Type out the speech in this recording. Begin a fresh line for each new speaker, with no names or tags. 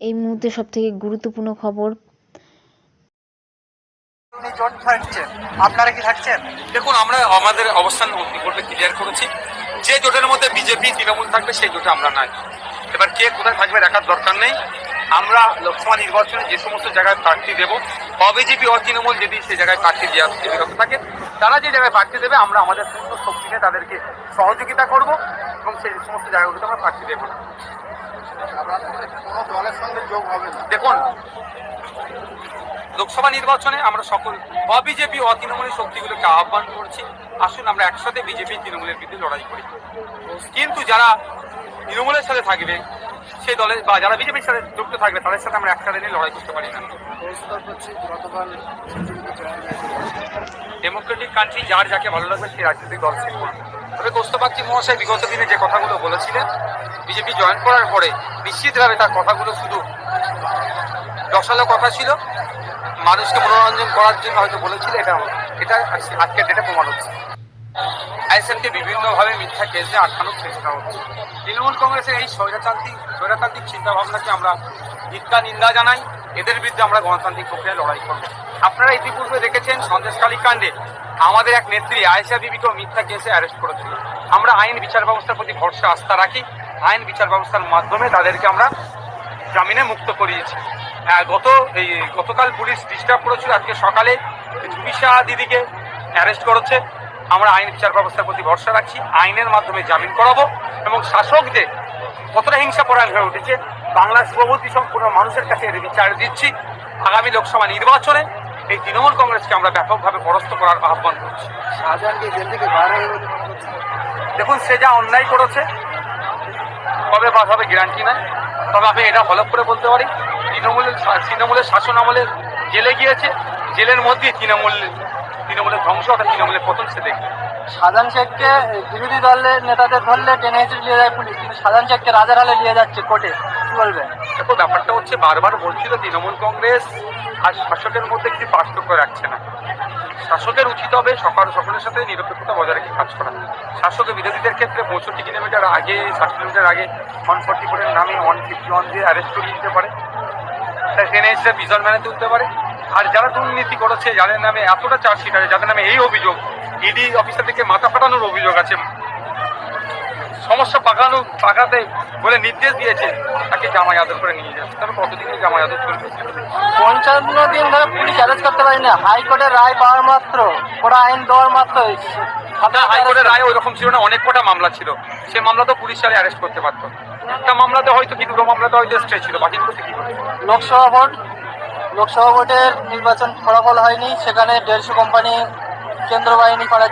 এই মুহূর্তে সবথেকে গুরুত্বপূর্ণ খবর।
জোট থাকছেন আপনারা কি থাকছেন?
দেখুন আমরা আমাদের অবস্থান ইতিপূর্বে ক্লিয়ার করেছি। যে জোটের মধ্যে বিজেপি তৃণমূল থাকবে সেই জোটে আমরা নাই। এবার কে কোথায় থাকবে দেখার দরকার নেই। আমরা লোকসভা নির্বাচনে যে সমস্ত জায়গায় প্রার্থী দেবো অবিজেপি অতৃণমূল যদি সেই জায়গায় প্রার্থী দেওয়া বিরত থাকে তারা যে জায়গায় প্রার্থী দেবে, আমরা আমাদের পূর্ণ শক্তিতে তাদেরকে সহযোগিতা করব এবং সেই সমস্ত জায়গাগুলোতে আমরা প্রার্থী দেবো। দেখুন, লোকসভা নির্বাচনে আমরা সকল অবিজেপি অতৃণমূলী শক্তিগুলোকে আহ্বান করছি। আসুন, আমরা একসাথে বিজেপি, তৃণমূলের বিরুদ্ধে লড়াই করি। কিন্তু যারা তৃণমূলের সাথে থাকবে, সেই দলে বা যারা বিজেপির সাথে যুক্ত থাকবে, তাদের সাথে আমরা একসাথে নিয়ে লড়াই করতে পারি না। ডেমোক্রেটিক কান্ট্রি যার যাকে ভালো লাগবে সেই রাজনৈতিক দল সে তবে কোস্তবাগজি মহাশয় বিগত দিনে যে কথাগুলো বলেছিলেন, বিজেপি জয়েন করার পরে নিশ্চিতভাবে তার কথাগুলো শুধু রসালো কথা ছিল। মানুষকে মনোরঞ্জন করার জন্য হয়তো বলেছিল, এটা এটা আজ- আজকের ডেটে প্রমাণ হচ্ছে। আইএসএফকে বিভিন্নভাবে মিথ্যা কেসে আটকানোর চেষ্টা হচ্ছে। তৃণমূল কংগ্রেসের এই স্বৈরতান্ত্রিক স্বৈরতান্ত্রিক চিন্তা ভাবনাকে আমরা নিত্যা নিন্দা জানাই। এদের বিরুদ্ধে আমরা গণতান্ত্রিক প্রক্রিয়া লড়াই করব। আপনারা ইতিপূর্বে দেখেছেন সন্দেশকালী কাণ্ডে আমাদের এক নেত্রী আয়েশা বিবিকেও মিথ্যা কেসে অ্যারেস্ট করেছিল। আমরা আইন বিচার ব্যবস্থার প্রতি ভরসা, আস্থা রাখি। আইন বিচার ব্যবস্থার মাধ্যমে তাদেরকে আমরা জামিনে মুক্ত করিয়েছি। গত এই, গতকাল পুলিশ ডিস্টার্ব করেছিল। আজকে সকালে জুবিশা দিদিকে অ্যারেস্ট করেছে। আমরা আইন বিচার ব্যবস্থার প্রতি ভরসা রাখছি। আইনের মাধ্যমে জামিন করাবো এবং শাসকদের কতটা হিংসা পরায়ণ হয়ে উঠেছে বাংলার শুভবর্তী সম্পূর্ণ মানুষের কাছে এর বিচার দিচ্ছি। আগামী লোকসভা নির্বাচনে এই তৃণমূল কংগ্রেসকে আমরা ব্যাপকভাবে পরাস্ত করার আহ্বান করছি। দেখুন সে যা অন্যায় করেছে কবে বাদ হবে গ্যারান্টি নাই। তবে আমি এটা হলপ করে বলতে পারি তৃণমূলের তৃণমূলের শাসন আমলে জেলে গিয়েছে জেলের মধ্যে তৃণমূল তৃণমূলের ধ্বংস অর্থাৎ তৃণমূলের পতন সে দেখবে।
সাধারণ শেখকে বিরোধী দলের নেতাদের ধরলে টেনে হিসেবে নিয়ে যায় পুলিশ কিন্তু সাধারণ শেখকে রাজার হালে নিয়ে যাচ্ছে কোর্টে। কি বলবেন?
দেখো, ব্যাপারটা হচ্ছে বারবার বলছিল তৃণমূল কংগ্রেস আর শাসকের মধ্যে কিছু পার্থক্য রাখছে না। শাসকের উচিত হবে সকাল সকলের সাথে নিরপেক্ষতা বজায় রেখে কাজ করা। শাসক বিরোধীদের ক্ষেত্রে পঁয়ষট্টি কিলোমিটার আগে, ষাট কিলোমিটার আগে ওয়ান ফোর্টি ফোরের নামে ওয়ান ফিফটি ওয়ান দিয়ে অ্যারেস্ট করিয়ে দিতে পারে। তাই ট্রেনে এসে বিজন ম্যানে তুলতে পারে। আর যারা দুর্নীতি করেছে, যাদের নামে এতটা চার্জশিট আছে, যাদের নামে এই অভিযোগ ইডি অফিসার থেকে মাথা ফাটানোর অভিযোগ আছে সমস্যা পাকানো পাকাতে বলে নির্দেশ দিয়েছে তাকে জামাই আদর করে নিয়ে যাবে। তবে কতদিনে জামাই আদর চলবে?
পঞ্চান্ন দিন ধরে পুলিশ অ্যারেস্ট করতে পারি না হাইকোর্টের রায় পাওয়ার মাত্র ওরা আইন দেওয়ার মাত্র
হাইকোর্টের রায় ওই রকম ছিল না অনেক কটা মামলা ছিল। সে মামলা তো পুলিশ চালে অ্যারেস্ট করতে পারতো। একটা মামলাতে হয়তো কি দুটো মামলাতে হয়তো স্টে ছিল বাকি বাকিগুলোতে কি
লোকসভা ভোট লোকসভা ভোটের নির্বাচন ফলাফল হয়নি। সেখানে দেড়শো কোম্পানি কেন্দ্র বাহিনী করার